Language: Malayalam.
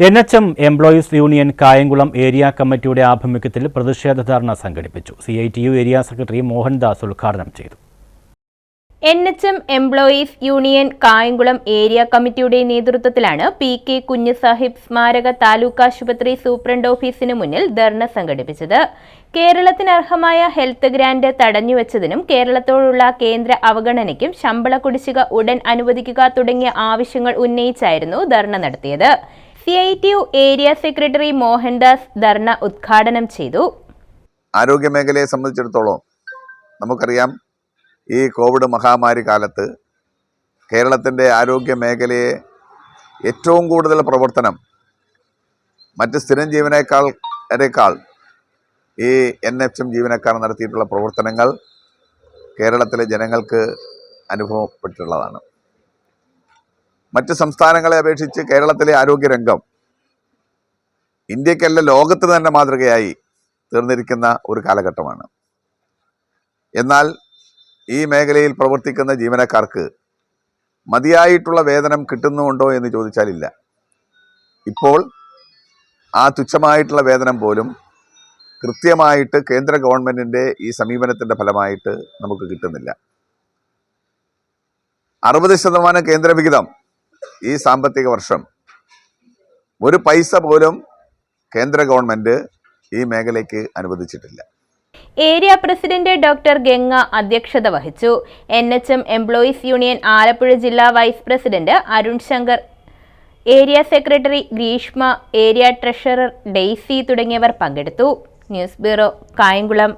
N H M employees union Kayamkulam area കമ്മിറ്റിയുടെ ആഭിമുഖ്യത്തിൽ പ്രതിഷേധ ധർണ സംഘടിപ്പിച്ചു. C I T U area secretary Mohandas ഉദ്ഘാടനം ചെയ്തു. N H M employees union Kayamkulam area കമ്മിറ്റിയുടെ നേതൃത്വത്തിലാണ് പി കെ കുഞ്ഞുസാഹിബ് സ്മാരക താലൂക്ക് ആശുപത്രി സൂപ്രണ്ട് ഓഫീസിന് മുന്നിൽ ധർണ സംഘടിപ്പിച്ചത്. കേരളത്തിന് അർഹമായ ഹെൽത്ത് ഗ്രാന്റ് തടഞ്ഞുവച്ചതിനും കേരളത്തോടുള്ള കേന്ദ്ര അവഗണനയ്ക്കും ശമ്പള കുടിശ്ശിക ഉടൻ അനുവദിക്കുക തുടങ്ങിയ ആവശ്യങ്ങൾ ഉന്നയിച്ചായിരുന്നു ധർണ നടത്തിയത്. C I T U area secretary Mohandas ധർണ ഉദ്ഘാടനം ചെയ്തു. ആരോഗ്യ മേഖലയെ സംബന്ധിച്ചിടത്തോളം നമുക്കറിയാം ഈ കോവിഡ് മഹാമാരി കാലത്ത് കേരളത്തിന്റെ ആരോഗ്യ മേഖലയെ ഏറ്റവും കൂടുതൽ പ്രവർത്തനം മറ്റ് സ്ഥിരം ജീവനേക്കാൾ വരെക്കാൾ ഈ എൻ എച്ച് എം ജീവനക്കാർ നടത്തിയിട്ടുള്ള പ്രവർത്തനങ്ങൾ കേരളത്തിലെ ജനങ്ങൾക്ക് അനുഭവപ്പെട്ടിട്ടുള്ളതാണ്. മറ്റ് സംസ്ഥാനങ്ങളെ അപേക്ഷിച്ച് കേരളത്തിലെ ആരോഗ്യരംഗം ഇന്ത്യക്കല്ല ലോകത്തിന് തന്നെ മാതൃകയായി തീർന്നിരിക്കുന്ന ഒരു കാലഘട്ടമാണ്. എന്നാൽ ഈ മേഖലയിൽ പ്രവർത്തിക്കുന്ന ജീവനക്കാർക്ക് മതിയായിട്ടുള്ള വേതനം കിട്ടുന്നുണ്ടോ എന്ന് ചോദിച്ചാലില്ല. ഇപ്പോൾ ആ തുച്ഛമായിട്ടുള്ള വേതനം പോലും കൃത്യമായിട്ട് കേന്ദ്ര ഗവൺമെന്റിന്റെ ഈ സമീപനത്തിന്റെ ഫലമായിട്ട് നമുക്ക് കിട്ടുന്നില്ല. അറുപത് ശതമാനം കേന്ദ്രവിഹിതം ഈ സാമ്പത്തിക വർഷം ഒരു പൈസ പോലും കേന്ദ്ര ഗവൺമെന്റ് ഈ മേഖലയ്ക്ക് അനുവദിച്ചിട്ടില്ല. ഏരിയ പ്രസിഡന്റ് ഡോക്ടർ ഗംഗ അധ്യക്ഷത വഹിച്ചു. N H M employees union Alappuzha ജില്ലാ vice president Arun Shankar area secretary Greeshma area treasurer Daisy തുടങ്ങിയവർ പങ്കെടുത്തു. News bureau Kayamkulam.